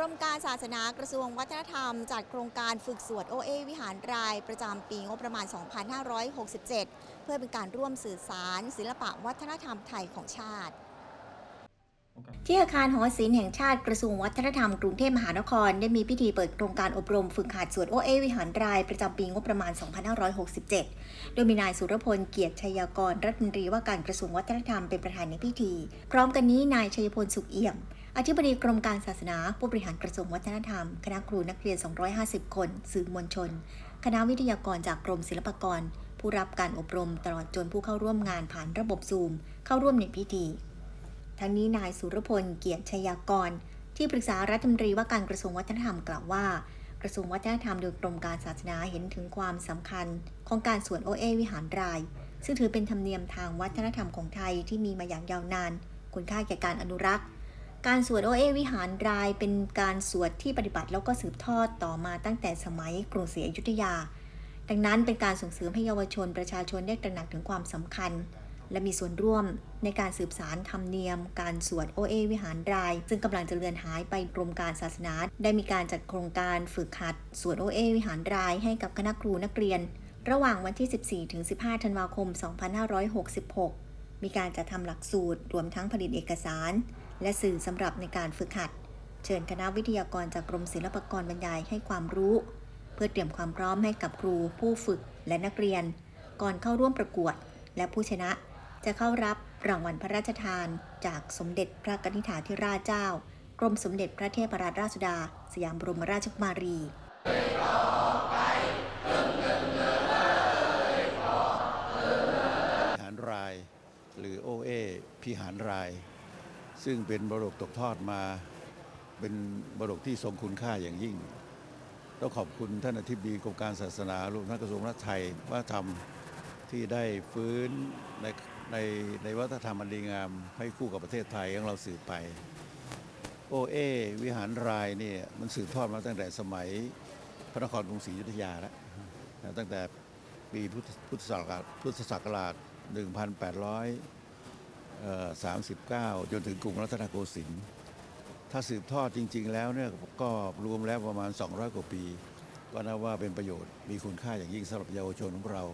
รมการศาสนากระทรวงวัฒนธรรม จัดโครงการฝึกสวดโอเอวิหารรายประจำปีงบประมาณ 2567 เพื่อเป็นการร่วมสื่อสาร ศิลปะวัฒนธรรมไทยของชาติที่อาคารหอศิลป์แห่งชาติกระทรวงวัฒนธรรมกรุงเทพมหานคร ได้มีพิธีเปิดโครงการอบรมฝึกหัดสวดโอเอวิหารรายประจำปีงบประมาณ 2567 โดยมีนายสุรพลเกียรติชัยกรรัฐมนตรีว่าการกระทรวงวัฒนธรรมเป็นประธานในพิธี พร้อมกันนี้นายชัยพลสุขเอี่ยม อธิบดีกรมการศาสนา ผู้บริหารกระทรวงวัฒนธรรม คณะครูนักเรียน 250 คน สื่อมวลชน คณะวิทยากรจากกรมศิลปากร ผู้รับการอบรมตลอดจนผู้เข้าร่วมงานผ่านระบบซูม เข้าร่วมในพิธี ทั้งนี้นายสุรพลเกียรติชยากร ที่ปรึกษารัฐมนตรีว่าการกระทรวงวัฒนธรรมกล่าวว่ากระทรวงวัฒนธรรมโดยกรมการศาสนาเห็นถึงความสำคัญ ของการสวดโอเอวิหารราย ซึ่งถือเป็นธรรมเนียมทางวัฒนธรรมของไทยที่มีมาอย่างยาวนาน คุณค่าแก่การอนุรักษ์ การสวดโอเอวิหารรายเป็นการสวดที่ปฏิบัติแล้วก็สืบทอดต่อมาตั้งแต่สมัยกรุงศรีอยุธยา ดังนั้นเป็นการส่งเสริมให้เยาวชนประชาชนได้ตระหนักถึงความสำคัญ และมีส่วนร่วมในการสืบสารธรรมเนียม การสวดโอเอวิหารราย ซึ่งกำลังจะเลือนหายไปกรมการศาสนา ได้มีการจัดโครงการฝึกหัดสวดโอเอวิหารรายให้กับคณะครูนักเรียน ระหว่างวันที่ 14-15 ธันวาคม 2566 มีการจัดทำหลักสูตร รวมทั้งผลิตเอกสาร และสื่อสำหรับในการฝึกหัด เชิญคณะวิทยากรจากกรมศิลปากรบรรยายให้ความรู้ เพื่อเตรียมความพร้อมให้กับครู ผู้ฝึกและนักเรียน ก่อนเข้าร่วมประกวด และผู้ชนะจะเข้ารับรางวัลพระราชทาน จากสมเด็จพระกนิษฐาธิราชเจ้า กรมสมเด็จพระเทพรัตนราชสุดา สยามบรมราชกุมารี หรือโอเอพิหารราย ซึ่งเป็นบรกตกทอดมาเป็นบรกที่ทรงคุณค่าอย่างยิ่งต้องขอบคุณท่านอธิบดีกรมการศาสนารวมทั้งกระทรวงวัฒนธรรมวัฒนธรรมที่ได้ฟื้นในในในวัฒนธรรมอันดีงามให้คู่กับประเทศไทยของเราสืบไป โอเอวิหารรายเนี่ยมันสืบทอดมาตั้งแต่สมัยพระนครกรุงศรีอยุธยาแล้วตั้งแต่ปีพุทธศักราช 1839 จนถึงกรุงรัตนโกสินทร์ถ้าสืบทอดจริง ๆ แล้วเนี่ยก็รวมแล้วประมาณ 200 กว่าปี ก็นับว่าเป็นประโยชน์มีคุณค่าอย่างยิ่งสำหรับเยาวชนของเรา